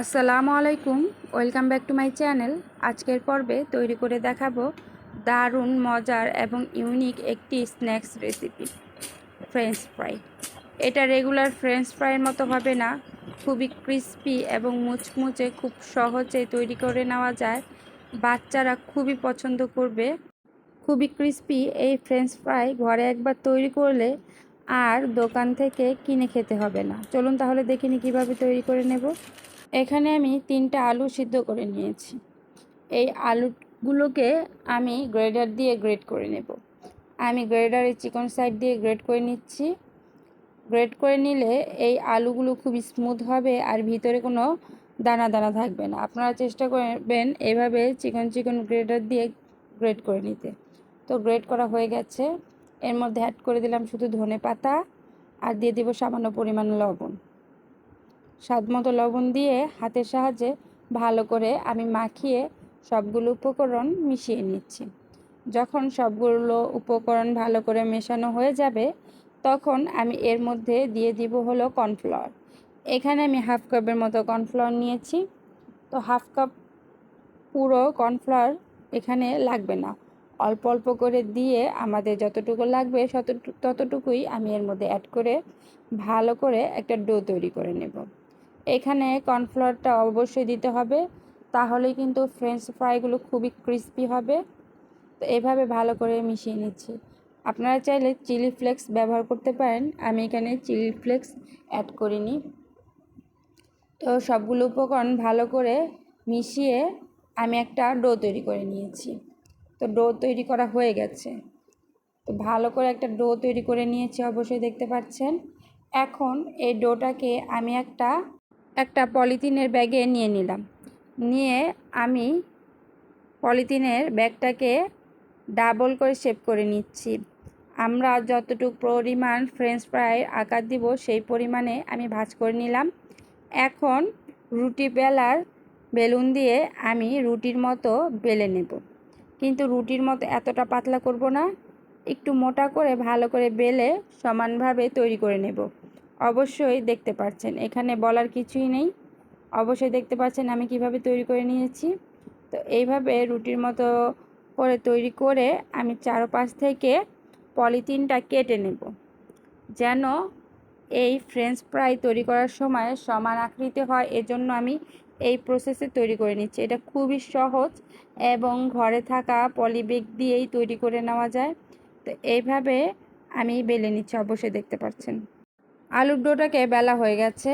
আসসালামু আলাইকুম, welcome back to my channel. আজকের পর্বে তৈরি করে দেখাবো দারুণ, মজার এবং ইউনিক একটি স্ন্যাক্স রেসিপি, ফ্রেঞ্চ ফ্রাই। এটা রেগুলার ফ্রেঞ্চ ফ্রাইয়ের মতো হবে না, খুবই ক্রিস্পি এবং মুচমুচে খুব সহজে তৈরি করে নেওয়া যায়। বাচ্চারা খুবই পছন্দ করবে। খুবই ক্রিস্পি এই ফ্রেঞ্চ ফ্রাই ঘরে একবার তৈরি করলে আর দোকান থেকে কিনে খেতে হবে না। চলুন তাহলে দেখিনি কীভাবে তৈরি করে নেব। এখানে আমি তিনটা আলু সিদ্ধ করে নিয়েছি। এই আলুগুলোকে আমি গ্রেডার দিয়ে গ্রেড করে নেব। আমি গ্রেডারে চিকন সাইড দিয়ে গ্রেড করে নিচ্ছি। গ্রেড করে নিলে এই আলুগুলো খুব স্মুথ হবে আর ভিতরে কোনো দানা দানা থাকবে না। আপনারা চেষ্টা করবেন এভাবে চিকন চিকন গ্রেডার দিয়ে গ্রেড করে নিতে। তো গ্রেড করা হয়ে গেছে। এর মধ্যে অ্যাড করে দিলাম শুধু ধনে পাতা আর দিয়ে দিব সামান্য পরিমাণ লবণ। স্বাদ মতো লবণ দিয়ে হাতের সাহায্যে ভালো করে আমি মাখিয়ে সবগুলো উপকরণ মিশিয়ে নিচ্ছি। যখন সবগুলো উপকরণ ভালো করে মেশানো হয়ে যাবে, তখন আমি এর মধ্যে দিয়ে দিব হলো কর্নফ্লাওয়ার। এখানে আমি হাফ কাপের মতো কর্নফ্লাওয়ার নিয়েছি। তো হাফ কাপ পুরো কর্নফ্লাওয়ার এখানে লাগবে না। অল্প অল্প করে দিয়ে আমাদের যতটুকু লাগবে ততটুকুই আমি এর মধ্যে অ্যাড করে ভালো করে একটা ডো তৈরি করে নেব। এখানে কর্নফ্লাওয়ারটা অবশ্যই দিতে হবে। তাহলে কিন্তু ফ্রেঞ্চ ফ্রাইগুলো খুবই ক্রিস্পি হবে। তো এভাবে ভালো করে মিশিয়ে নিচ্ছি। আপনারা চাইলে চিলি ফ্লেক্স ব্যবহার করতে পারেন। আমি এখানে চিলি ফ্লেক্স অ্যাড করিনি। তো সবগুলো উপকরণ ভালো করে মিশিয়ে আমি একটা ডো তৈরি করে নিয়েছি। তো ডো তৈরি করা হয়ে গেছে। তো ভালো করে একটা ডো তৈরি করে নিয়েছি অবশ্যই দেখতে পাচ্ছেন। এখন এই ডোটাকে আমি একটা একটা পলিথিনের ব্যাগে নিয়ে নিলাম। নিয়ে আমি পলিথিনের ব্যাগটাকে ডাবল করে শেপ করে নিচ্ছি। আমরা যতটুকু পরিমাণ ফ্রেঞ্চ ফ্রাই আকার দিব, সেই পরিমাণে আমি ভাজ করে নিলাম। এখন রুটি বেলার বেলুন দিয়ে আমি রুটির মতো বেলে নেব। কিন্তু রুটির মতো এতটা পাতলা করব না, একটু মোটা করে ভালো করে বেলে সমানভাবে তৈরি করে নেব। অবশ্যই দেখতে পাচ্ছেন এখানে বলার কিছুই নেই। অবশ্যই দেখতে পাচ্ছেন আমি কীভাবে তৈরি করে নিয়েছি। তো এইভাবে রুটির মতো করে তৈরি করে আমি চারপাশ থেকে পলিথিনটা কেটে নেব। যেন এই ফ্রেঞ্চ ফ্রাই তৈরি করার সময় সমান আকৃতি হয়, এজন্য আমি এই প্রসেসে তৈরি করে নিচ্ছি। এটা খুবই সহজ এবং ঘরে থাকা পলিবেগ দিয়েই তৈরি করে নেওয়া যায়। তো এইভাবে আমি বেলে নিচ্ছি, অবশ্যই দেখতে পাচ্ছেন আলুর ডোটাকে বেলা হয়ে গেছে।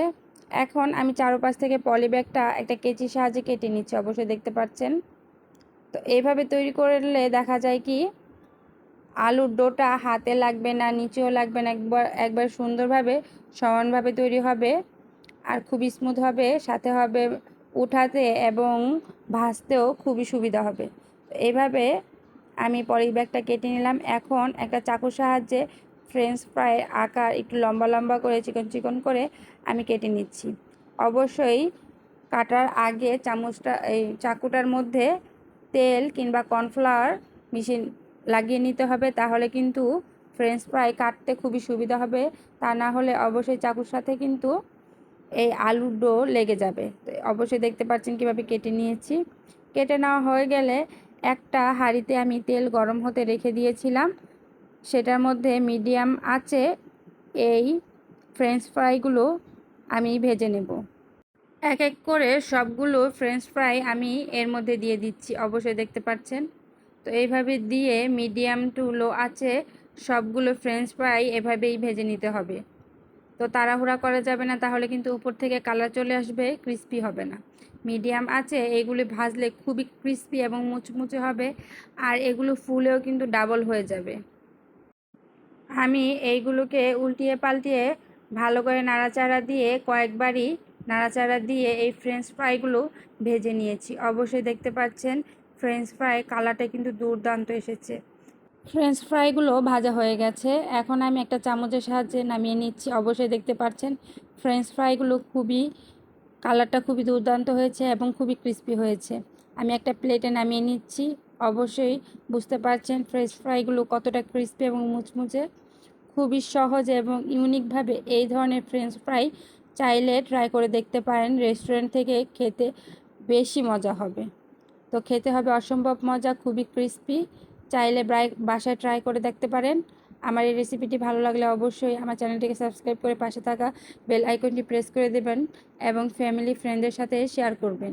এখন আমি চারোপাশ থেকে পলিব্যাগটা একটা কেচির সাহায্যে কেটে নিচ্ছি, অবশ্যই দেখতে পাচ্ছেন। তো এইভাবে তৈরি করলে দেখা যায় কি, আলুর ডোটা হাতে লাগবে না, নিচেও লাগবে না, একবার একবার সুন্দরভাবে, সমানভাবে তৈরি হবে আর খুব স্মুথ হবে, সাথে হবে উঠাতে এবং ভাজতেও খুবই সুবিধা হবে। এইভাবে আমি পলিব্যাগটা কেটে নিলাম। এখন একটা চাকুর সাহায্যে ফ্রেঞ্চ ফ্রাই আকার একটু লম্বা লম্বা করে, চিকন চিকন করে আমি কেটে নিচ্ছি। অবশ্যই কাটার আগে চামচটা, এই চাকুটার মধ্যে তেল কিংবা কর্নফ্লাওয়ার মিশিয়ে লাগিয়ে নিতে হবে, তাহলে কিন্তু ফ্রেঞ্চ ফ্রাই কাটতে খুবই সুবিধা হবে। তা না হলে অবশ্যই চাকুর সাথে কিন্তু এই আলুর ডো লেগে যাবে। তো অবশ্যই দেখতে পাচ্ছেন কীভাবে কেটে নিয়েছি। কেটে নেওয়া হয়ে গেলে একটা হাঁড়িতে আমি তেল গরম হতে রেখে দিয়েছিলাম। সেটার মধ্যে মিডিয়াম আছে, এই ফ্রেঞ্চ ফ্রাইগুলো আমি ভেজে নেব। এক এক করে সবগুলো ফ্রেঞ্চ ফ্রাই আমি এর মধ্যে দিয়ে দিচ্ছি, অবশ্যই দেখতে পাচ্ছেন। তো এইভাবে দিয়ে মিডিয়াম টু লো আছে, সবগুলো ফ্রেঞ্চ ফ্রাই এভাবেই ভেজে নিতে হবে। তো তাড়াহুড়া করা যাবে না, তাহলে কিন্তু উপর থেকে কালার চলে আসবে ক্রিস্পি হবে না। মিডিয়াম আছে, এগুলি ভাজলে খুবই ক্রিস্পি এবং মুচমুচে হবে, আর এগুলো ফুলেও কিন্তু ডাবল হয়ে যাবে। আমি এইগুলোকে উল্টিয়ে পাল্টিয়ে ভালো করে নাড়াচাড়া দিয়ে কয়েকবারই নাড়াচাড়া দিয়ে এই ফ্রেঞ্চ ফ্রাইগুলো ভেজে নিয়েছি। অবশ্যই দেখতে পাচ্ছেন ফ্রেঞ্চ ফ্রাই কালারটা কিন্তু দুর্দান্ত এসেছে। ফ্রেঞ্চ ফ্রাইগুলো ভাজা হয়ে গেছে। এখন আমি একটা চামচের সাহায্যে নামিয়ে নিচ্ছি। অবশ্যই দেখতে পাচ্ছেন ফ্রেঞ্চ ফ্রাইগুলো খুবই কালারটা খুবই দুর্দান্ত হয়েছে এবং খুবই ক্রিস্পি হয়েছে। আমি একটা প্লেটে নামিয়ে নিচ্ছি। অবশ্যই বুঝতে পারছেন ফ্রেশ ফ্রাইগুলো কতটা ক্রিস্পি এবং মুচমুচে। খুবই সহজ এবং ইউনিকভাবে এই ধরনের ফ্রেঞ্চ ফ্রাই চাইলে ট্রাই করে দেখতে পারেন, রেস্টুরেন্ট থেকে খেতে বেশি মজা হবে। তো খেতে হবে অসম্ভব মজা, খুবই ক্রিস্পি, চাইলে বাসায় ট্রাই করে দেখতে পারেন। আমার এই রেসিপিটি ভালো লাগলে অবশ্যই আমার চ্যানেলটিকে সাবস্ক্রাইব করে পাশে থাকা বেল আইকনটি প্রেস করে দেবেন এবং ফ্যামিলি, ফ্রেন্ডদের সাথে শেয়ার করবেন।